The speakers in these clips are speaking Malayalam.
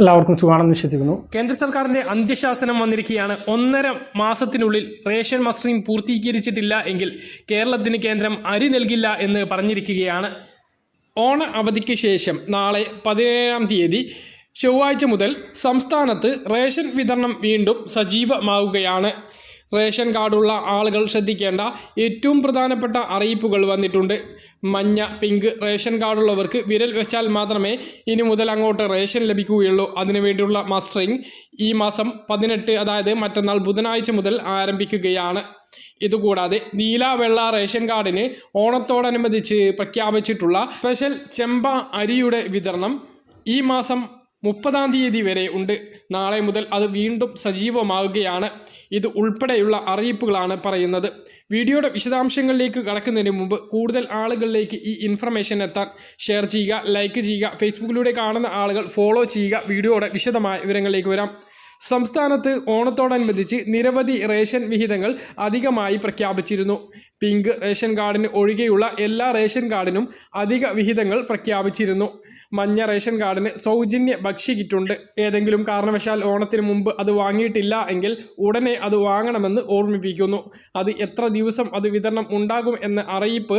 എല്ലാവർക്കും സുഖമാണെന്ന് വിശ്വസിക്കുന്നു. കേന്ദ്ര സർക്കാരിന്റെ അന്ത്യശാസനം വന്നിരിക്കുകയാണ്. ഒന്നര മാസത്തിനുള്ളിൽ റേഷൻ മസ്റ്ററിംഗ് പൂർത്തീകരിച്ചിട്ടില്ല എങ്കിൽ കേരളത്തിന് കേന്ദ്രം അരി നൽകില്ല എന്ന് പറഞ്ഞിരിക്കുകയാണ്. ഓണ അവധിക്ക് ശേഷം നാളെ പതിനേഴാം തീയതി ചൊവ്വാഴ്ച മുതൽ സംസ്ഥാനത്ത് റേഷൻ വിതരണം വീണ്ടും സജീവമാവുകയാണ്. റേഷൻ കാർഡുള്ള ആളുകൾ ശ്രദ്ധിക്കേണ്ട ഏറ്റവും പ്രധാനപ്പെട്ട അറിയിപ്പുകൾ വന്നിട്ടുണ്ട്. മഞ്ഞ പിങ്ക് റേഷൻ കാർഡുള്ളവർക്ക് വിരൽ വെച്ചാൽ മാത്രമേ ഇനി മുതൽ അങ്ങോട്ട് റേഷൻ ലഭിക്കുകയുള്ളൂ. അതിനുവേണ്ടിയുള്ള മസ്റ്ററിംഗ് ഈ മാസം പതിനെട്ട് അതായത് മറ്റന്നാൾ ബുധനാഴ്ച മുതൽ ആരംഭിക്കുകയാണ്. ഇതുകൂടാതെ നീല വെള്ള റേഷൻ കാർഡിന് ഓണത്തോടനുബന്ധിച്ച് പ്രഖ്യാപിച്ചിട്ടുള്ള സ്പെഷ്യൽ ചെമ്പ അരിയുടെ വിതരണം ഈ മാസം മുപ്പതാം തീയതി വരെ ഉണ്ട്. നാളെ മുതൽ അത് വീണ്ടും സജീവമാവുകയാണ്. ഇത് ഉൾപ്പെടെയുള്ള അറിയിപ്പുകളാണ് പറയുന്നത്. വീഡിയോയുടെ വിശദാംശങ്ങളിലേക്ക് കടക്കുന്നതിന് മുമ്പ് കൂടുതൽ ആളുകളിലേക്ക് ഈ ഇൻഫർമേഷൻ എത്താൻ ഷെയർ ചെയ്യുക ലൈക്ക് ചെയ്യുക. ഫേസ്ബുക്കിലൂടെ കാണുന്ന ആളുകൾ ഫോളോ ചെയ്യുക. വീഡിയോയുടെ വിശദമായ വിവരങ്ങളിലേക്ക് വരാം. സംസ്ഥാനത്ത് ഓണത്തോടനുബന്ധിച്ച് നിരവധി റേഷൻ വിഹിതങ്ങൾ അധികമായി പ്രഖ്യാപിച്ചിരുന്നു. പിങ്ക് റേഷൻ കാർഡിന് ഒഴികെയുള്ള എല്ലാ റേഷൻ കാർഡിനും അധിക വിഹിതങ്ങൾ പ്രഖ്യാപിച്ചിരുന്നു. മഞ്ഞ റേഷൻ കാർഡിന് സൗജന്യ ഭക്ഷ്യ കിറ്റുണ്ട്. ഏതെങ്കിലും കാരണവശാൽ ഓണത്തിന് മുമ്പ് അത് വാങ്ങിയിട്ടില്ല എങ്കിൽ ഉടനെ അത് വാങ്ങണമെന്ന് ഓർമ്മിപ്പിക്കുന്നു. അത് എത്ര ദിവസം അത് വിതരണം ഉണ്ടാകും എന്ന അറിയിപ്പ്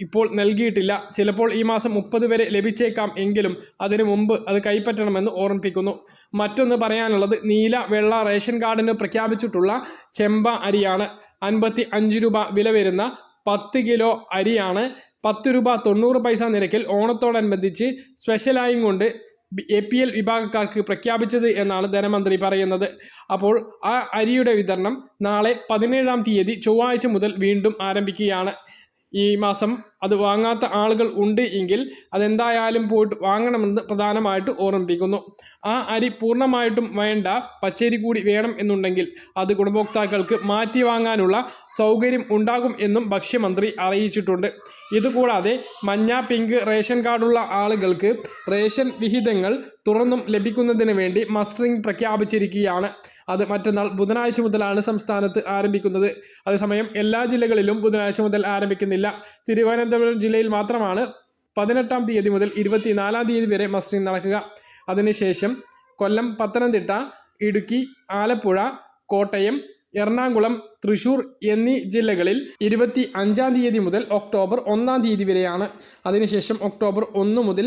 ഇപ്പോൾ നൽകിയിട്ടില്ല. ചിലപ്പോൾ ഈ മാസം മുപ്പത് വരെ ലഭിച്ചേക്കാം എങ്കിലും അതിനു മുമ്പ് അത് കൈപ്പറ്റണമെന്ന് ഓർമ്മിപ്പിക്കുന്നു. മറ്റൊന്ന് പറയാനുള്ളത് നീല വെള്ള റേഷൻ കാർഡിന് പ്രഖ്യാപിച്ചിട്ടുള്ള ചെമ്പ അരിയാണ്. അൻപത്തി അഞ്ച് രൂപ വില വരുന്ന പത്ത് കിലോ അരിയാണ്. പത്ത് രൂപ തൊണ്ണൂറ് പൈസ നിരക്കിൽ ഓണത്തോടനുബന്ധിച്ച് സ്പെഷ്യലായും കൊണ്ട് എ പി എൽ വിഭാഗക്കാർക്ക് പ്രഖ്യാപിച്ചത് എന്നാണ് ധനമന്ത്രി പറയുന്നത്. അപ്പോൾ ആ അരിയുടെ വിതരണം നാളെ പതിനേഴാം തീയതി ചൊവ്വാഴ്ച മുതൽ വീണ്ടും ആരംഭിക്കുകയാണ്. ഈ മാസം അത് വാങ്ങാത്ത ആളുകൾ ഉണ്ട് എങ്കിൽ അതെന്തായാലും പോയിട്ട് വാങ്ങണമെന്ന് പ്രധാനമായിട്ട് ഓർമ്മിപ്പിക്കുന്നു. ആ അരി പൂർണമായിട്ടും വേണ്ട പച്ചരി കൂടി വേണം എന്നുണ്ടെങ്കിൽ അത് ഗുണഭോക്താക്കൾക്ക് മാറ്റി വാങ്ങാനുള്ള സൗകര്യം ഉണ്ടാകും എന്നും ഭക്ഷ്യമന്ത്രി അറിയിച്ചിട്ടുണ്ട്. ഇതുകൂടാതെ മഞ്ഞ പിങ്ക് റേഷൻ കാർഡുള്ള ആളുകൾക്ക് റേഷൻ വിഹിതങ്ങൾ തുറന്നും ലഭിക്കുന്നതിന് വേണ്ടി മസ്റ്ററിംഗ് പ്രഖ്യാപിച്ചിരിക്കുകയാണ്. അത് മറ്റന്നാൾ ബുധനാഴ്ച മുതലാണ് സംസ്ഥാനത്ത് ആരംഭിക്കുന്നത്. അതേസമയം എല്ലാ ജില്ലകളിലും ബുധനാഴ്ച മുതൽ ആരംഭിക്കുന്നില്ല. തിരുവനന്തപുരം ജില്ലയിൽ മാത്രമാണ് പതിനെട്ടാം തീയതി മുതൽ ഇരുപത്തിനാലാം തീയതി വരെ മസ്റ്റിംഗ് നടക്കുക. അതിനുശേഷം കൊല്ലം പത്തനംതിട്ട ഇടുക്കി ആലപ്പുഴ കോട്ടയം എറണാകുളം തൃശൂർ എന്നീ ജില്ലകളിൽ ഇരുപത്തി അഞ്ചാം തീയതി മുതൽ ഒക്ടോബർ ഒന്നാം തീയതി വരെയാണ്. അതിനുശേഷം ഒക്ടോബർ ഒന്ന് മുതൽ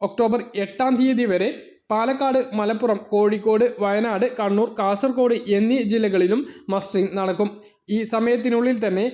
ഒക്ടോബർ എട്ടാം തീയതി വരെ പാലക്കാട് മലപ്പുറം കോഴിക്കോട് വയനാട് കണ്ണൂർ കാസർഗോഡ് എന്നീ ജില്ലകളിലും മസ്റ്ററിംഗ് നടക്കും. ഈ സമയത്തിനുള്ളിൽ തന്നെ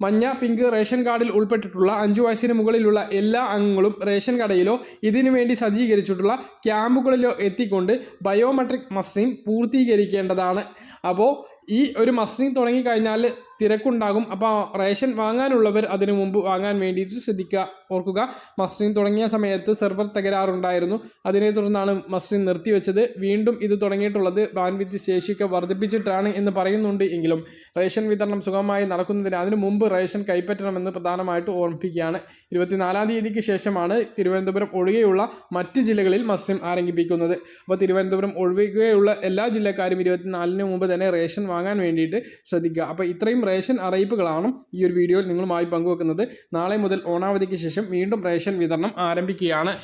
മഞ്ഞ പിങ്ക് റേഷൻ കാർഡിൽ ഉൾപ്പെട്ടിട്ടുള്ള അഞ്ചു വയസ്സിന് മുകളിലുള്ള എല്ലാ അംഗങ്ങളും റേഷൻ കടയിലോ ഇതിനു വേണ്ടി സജ്ജീകരിച്ചിട്ടുള്ള ക്യാമ്പുകളിലോ എത്തിക്കൊണ്ട് ബയോമെട്രിക് മസ്റ്ററിംഗ് പൂർത്തീകരിക്കേണ്ടതാണ്. അപ്പോൾ ഈ ഒരു മസ്റ്ററിംഗ് തുടങ്ങിക്കഴിഞ്ഞാൽ തിരക്കുണ്ടാകും. അപ്പോൾ റേഷൻ വാങ്ങാനുള്ളവർ അതിനു മുമ്പ് വാങ്ങാൻ വേണ്ടിയിട്ട് ശ്രദ്ധിക്കുക ഓർക്കുക. മസ്റ്ററിംഗ് തുടങ്ങിയ സമയത്ത് സെർവർ തകരാറുണ്ടായിരുന്നു. അതിനെ തുടർന്നാണ് മസ്റ്ററിംഗ് നിർത്തിവെച്ചത്. വീണ്ടും ഇത് തുടങ്ങിയിട്ടുള്ളത് ബാൻവിദ്യ ശേഷിയൊക്കെ വർദ്ധിപ്പിച്ചിട്ടാണ് എന്ന് പറയുന്നുണ്ട് എങ്കിലും റേഷൻ വിതരണം സുഗമമായി നടക്കുന്നതിന് അതിനു മുമ്പ് റേഷൻ കൈപ്പറ്റണമെന്ന് പ്രധാനമായിട്ട് ഓർമ്മിപ്പിക്കുകയാണ്. ഇരുപത്തിനാലാം തീയതിക്ക് ശേഷമാണ് തിരുവനന്തപുരം ഒഴികെയുള്ള മറ്റ് ജില്ലകളിൽ മസ്റ്ററിംഗ് ആരംഭിക്കുന്നത്. അപ്പോൾ തിരുവനന്തപുരം ഒഴികെയുള്ള എല്ലാ ജില്ലക്കാരും ഇരുപത്തിനാലിന് മുമ്പ് തന്നെ റേഷൻ വാങ്ങാൻ വേണ്ടിയിട്ട് ശ്രദ്ധിക്കുക. അപ്പോൾ ഇത്രയും റേഷൻ അറിയിപ്പുകളാണ് ഈ ഒരു വീഡിയോയിൽ നിങ്ങളുമായി പങ്കുവെക്കുന്നത്. നാളെ മുതൽ ഓണാവധിക്ക് ശേഷം വീണ്ടും റേഷൻ വിതരണം ആരംഭിക്കുകയാണ്.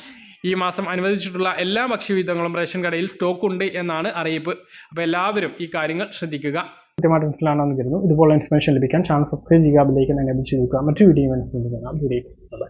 ഈ മാസം അനുവദിച്ചിട്ടുള്ള എല്ലാ ഭക്ഷ്യവിധങ്ങളും റേഷൻ കടയിൽ സ്റ്റോക്ക് ഉണ്ട് എന്നാണ് അറിയിപ്പ്. അപ്പോൾ എല്ലാവരും ഈ കാര്യങ്ങൾ ശ്രദ്ധിക്കുക. കൃത്യമായിട്ട് മനസ്സിലാണെന്ന് കരുതുന്നു. ഇതുപോലെ ഇൻഫർമേഷൻ ലഭിക്കാൻ ചാനൽ സബ്സ്ക്രൈബ് ചെയ്യുക ബില്ലേക്ക് എനേബിൾ ചെയ്ത് നോക്കുക മറ്റു വീഡിയോ മനസ്സിലാക്കാം വീഡിയോ ബൈ